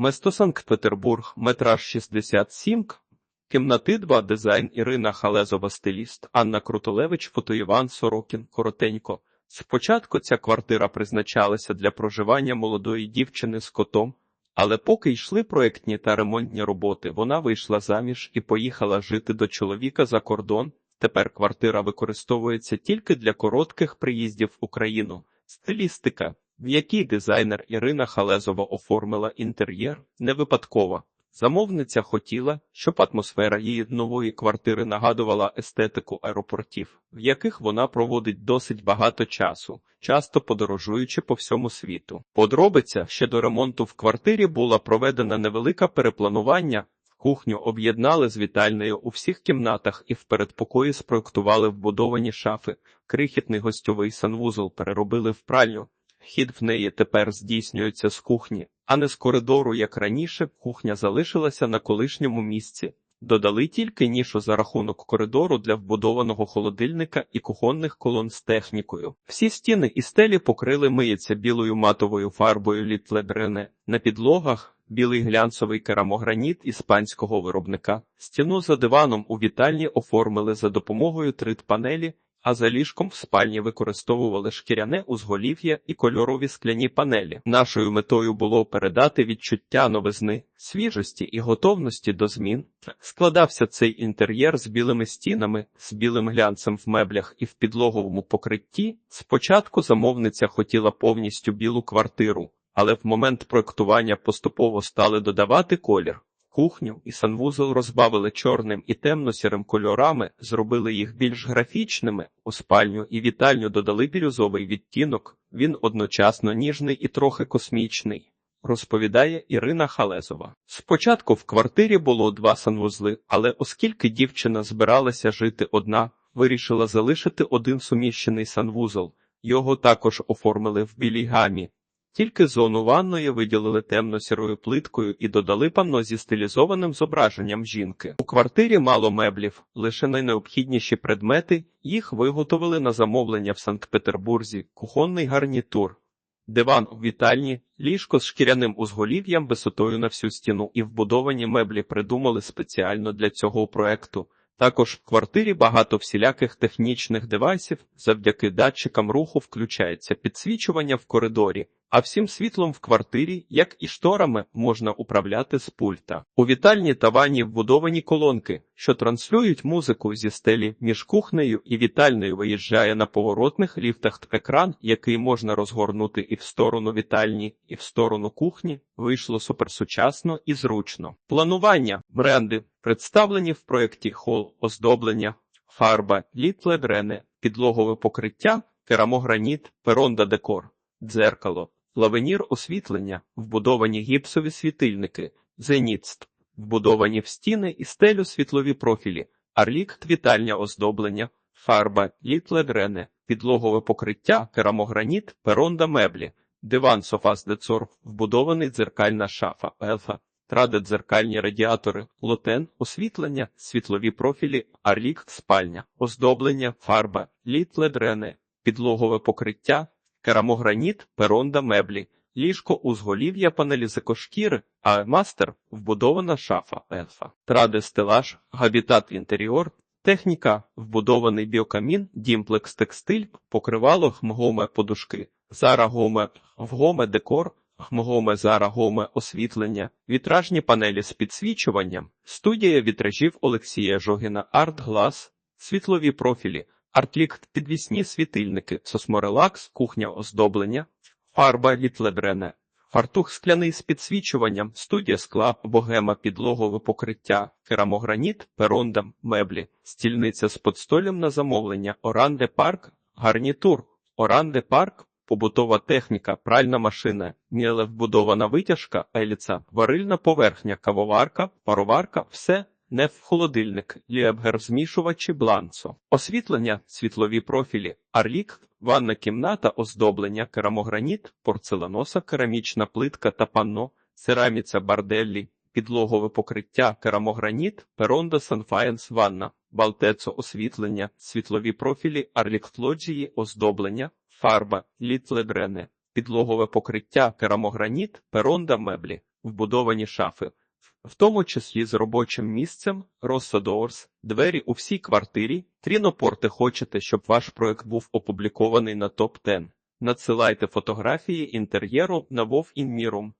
Место Санкт-Петербург, метраж 67, кімнати 2, дизайн Ірина Халезова, стиліст, Анна Крутолевич, фото Іван Сорокін, коротенько. Спочатку ця квартира призначалася для проживання молодої дівчини з котом, але поки йшли проектні та ремонтні роботи, вона вийшла заміж і поїхала жити до чоловіка за кордон. Тепер квартира використовується тільки для коротких приїздів в Україну. Стилістика, в якій дизайнер Ірина Халезова оформила інтер'єр, не випадково. Замовниця хотіла, щоб атмосфера її нової квартири нагадувала естетику аеропортів, в яких вона проводить досить багато часу, часто подорожуючи по всьому світу. Подробиця ще до ремонту в квартирі була проведена невелике перепланування. Кухню об'єднали з вітальнею у всіх кімнатах і в передпокої спроектували вбудовані шафи. Крихітний гостьовий санвузол переробили в пральню. Вхід в неї тепер здійснюється з кухні, а не з коридору, як раніше. Кухня залишилася на колишньому місці. Додали тільки нішу за рахунок коридору для вбудованого холодильника і кухонних колон з технікою. Всі стіни і стелі покрили миється білою матовою фарбою літлебрене. На підлогах білий глянцевий керамограніт іспанського виробника. Стіну за диваном у вітальні оформили за допомогою трит-панелі, а за ліжком в спальні використовували шкіряне узголів'я і кольорові скляні панелі. Нашою метою було передати відчуття новизни, свіжості і готовності до змін. Складався цей інтер'єр з білими стінами, з білим глянцем в меблях і в підлоговому покритті. Спочатку замовниця хотіла повністю білу квартиру, але в момент проектування поступово стали додавати колір. Кухню і санвузол розбавили чорним і темно-сірим кольорами, зробили їх більш графічними. У спальню і вітальню додали бірюзовий відтінок. Він одночасно ніжний і трохи космічний. Розповідає Ірина Халезова. Спочатку в квартирі було два санвузли, але оскільки дівчина збиралася жити одна, вирішила залишити один суміщений санвузол. Його також оформили в білій гамі. Тільки зону ванної виділили темно-сірою плиткою і додали панно зі стилізованим зображенням жінки. У квартирі мало меблів, лише найнеобхідніші предмети, їх виготовили на замовлення в Санкт-Петербурзі, кухонний гарнітур, диван у вітальні, ліжко з шкіряним узголів'ям висотою на всю стіну і вбудовані меблі придумали спеціально для цього проекту. Також в квартирі багато всіляких технічних девайсів, завдяки датчикам руху включається підсвічування в коридорі, а всім світлом в квартирі, як і шторами, можна управляти з пульта. У вітальні та ванні вбудовані колонки, що транслюють музику зі стелі між кухнею і вітальною виїжджає на поворотних ліфтах екран, який можна розгорнути і в сторону вітальні, і в сторону кухні. Вийшло суперсучасно і зручно. Планування бренди представлені в проєкті хол оздоблення, фарба, літледрене, підлогове покриття, керамограніт, перонда декор, дзеркало, лавенір освітлення, вбудовані гіпсові світильники, зеніцтв, вбудовані в стіни і стелю світлові профілі, арлік вітальня оздоблення, фарба, літледрене, підлогове покриття, керамограніт, перонда меблі, диван софа з децор, вбудований дзеркальна шафа, елфа, тради дзеркальні радіатори, лотен, освітлення, світлові профілі, арлік, спальня, оздоблення, фарба, літледрене, підлогове покриття, керамограніт, перонда меблі, ліжко узголів'я панелі з екошкіри, а мастер вбудована шафа ельфа, тради стелаж, габітат інтер'єр, техніка, вбудований біокамін, дімплекс текстиль, покривало хмгоме подушки, зара гоме, вгоме декор, хмгоме зара гоме освітлення, вітражні панелі з підсвічуванням, студія вітражів Олексія Жогіна. Арт Глас, світлові профілі. Артлік підвісні світильники, сосморелакс, кухня оздоблення, фарба літледрене, фартух скляний з підсвічуванням, студія скла, богема, підлогове покриття, керамограніт, перондам, меблі, стільниця з подстолем на замовлення, оранде парк, гарнітур, оранде парк, побутова техніка, пральна машина, міле вбудована витяжка, еліца, варильна поверхня, кавоварка, пароварка, все не в холодильник, ліебгер змішувачі бланцо, освітлення, світлові профілі, арлік, ванна кімната, оздоблення, керамограніт, порцеланоса, керамічна плитка та панно, цераміця барделлі, підлогове покриття, керамограніт, перонда санфаєнс ванна, балтецо освітлення, світлові профілі, арлік-флоджії, оздоблення, фарба, літледрене, підлогове покриття, керамограніт, перонда меблі. вбудовані шафи, в тому числі з робочим місцем, Росодорс, двері у всій квартирі. Трінопорти хочете, щоб ваш проект був опублікований на топ 10 Надсилайте фотографії інтер'єру на Вов Інмірум.